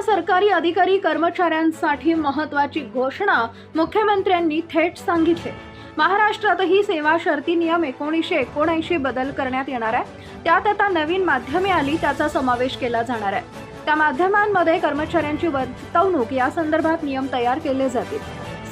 सरकारी अधिकारी कर्मचाऱ्यांसाठी महत्वाची घोषणा मुख्यमंत्र्यांनी थेट सांगितले. महाराष्ट्रातही सेवा शर्ती नियम एकोणीसशे एकोणऐंशी बदल करण्यात येणार आहे. त्यात आता नवीन माध्यमे आली त्याचा समावेश केला जाणार आहे. त्या माध्यमांमध्ये कर्मचाऱ्यांची वर्तवणूक या संदर्भात नियम तयार केले जातील.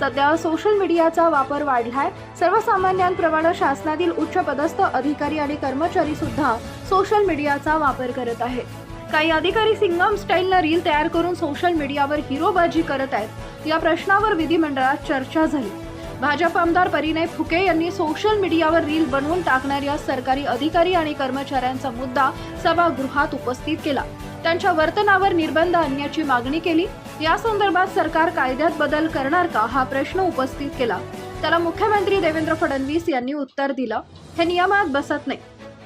सध्या सोशल मीडियाचा वापर वाढलाय. सर्वसामान्यांप्रमाणे शासनातील उच्च पदस्थ अधिकारी आणि कर्मचारी सुद्धा सोशल मीडियाचा वापर करत आहेत. काही अधिकारी सिंगम स्टाईलनं रील तयार करून सोशल मीडियावर हिरोबाजी करत आहेत. या प्रश्नावर विधिमंडळात चर्चा झाली. भाजप आमदार परिणय फुके यांनी सोशल मीडियावर रील बनवून टाकणाऱ्या सरकारी अधिकारी आणि कर्मचाऱ्यांचा मुद्दा सभागृहात उपस्थित केला. त्यांच्या वर्तनावर निर्बंध आणण्याची मागणी केली. या संदर्भात सरकार कायद्यात बदल करणार का हा प्रश्न उपस्थित केला. त्याला मुख्यमंत्री देवेंद्र फडणवीस यांनी उत्तर दिलं. हे नियमात बसत नाही.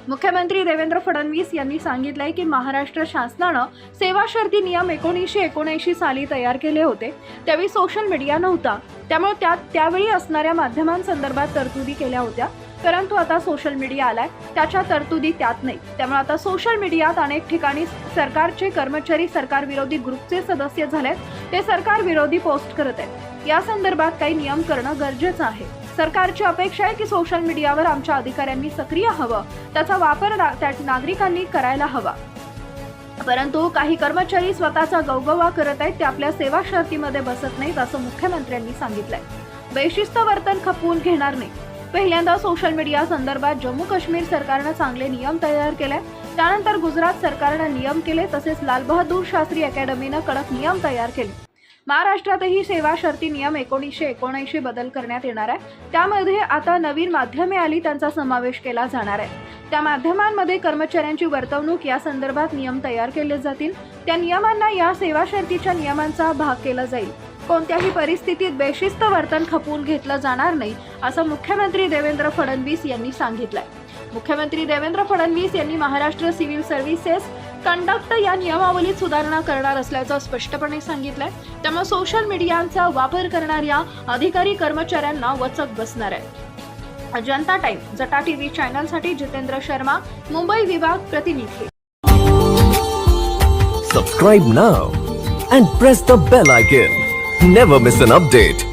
मुख्यमंत्री देवेंद्र फडणवीस यांनी सांगितलंय की महाराष्ट्र शासनानं सेवा शर्ती नियम एकोणीसशे एकोणऐंशी साली तयार केले होते. त्यावेळी सोशल मीडिया नव्हता. त्यामुळे त्यात त्यावेळी असणाऱ्या माध्यमांसंदर्भात तरतुदी केल्या होत्या. परंतु आता सोशल मीडिया आलाय. त्याच्या तरतुदी त्यात नाही. त्यामुळे आता सोशल मीडियात अनेक ठिकाणी सरकारचे कर्मचारी सरकार विरोधी ग्रुपचे सदस्य झालेत. ते सरकार विरोधी पोस्ट करत आहेत. या संदर्भात काही नियम करणं गरजेचं आहे. सरकारची अपेक्षा आहे की सोशल मीडियावर आमच्या अधिकाऱ्यांनी सक्रिय हवं. त्याचा वापर त्या नागरिकांनी करायला हवा. परंतु काही कर्मचारी स्वतःचा गवगवा करत आहेत ते आपल्या सेवा शर्तीमध्ये बसत नाहीत असं मुख्यमंत्र्यांनी सांगितलंय. बेशिस्त वर्तन खपवून घेणार नाही. पहिल्यांदा सोशल मीडिया संदर्भात जम्मू काश्मीर सरकारनं चांगले नियम तयार केले. त्यानंतर गुजरात सरकारनं नियम केले तसेच लालबहादूर शास्त्री अकॅडमीनं कडक नियम तयार केले. महाराष्ट्रातही सेवा शर्ती नियम एकोणीसशे एकोणऐंशी बदल करण्यात येणार आहे. त्यामध्ये आता नवीन माध्यमे आली त्यांचा समावेश केला जाणार आहे. त्या माध्यमांमध्ये कर्मचाऱ्यांची वर्तवणूक या संदर्भात नियम तयार केले जातील. त्या नियमांना या सेवा शर्तीच्या नियमांचा भाग केला जाईल. कोणत्याही परिस्थितीत बेशिस्त वर्तन खपवून घेतलं जाणार नाही असं मुख्यमंत्री देवेंद्र फडणवीस यांनी सांगितलंय. मुख्यमंत्री देवेंद्र फडणवीस यांनी महाराष्ट्र सिव्हिल सर्व्हिसेस कंडक्ट या नियमावलीत सुधारणा करणार असल्याचं स्पष्टपणे सांगितलंय. त्यामुळे सोशल मीडियाचा वापर करणाऱ्या अधिकारी कर्मचाऱ्यांना वचक बसणार आहे. जनता टाइम जटा टीव्ही चॅनलसाठी जितेंद्र शर्मा मुंबई विभाग प्रतिनिधी. Subscribe now and press the bell icon never miss an update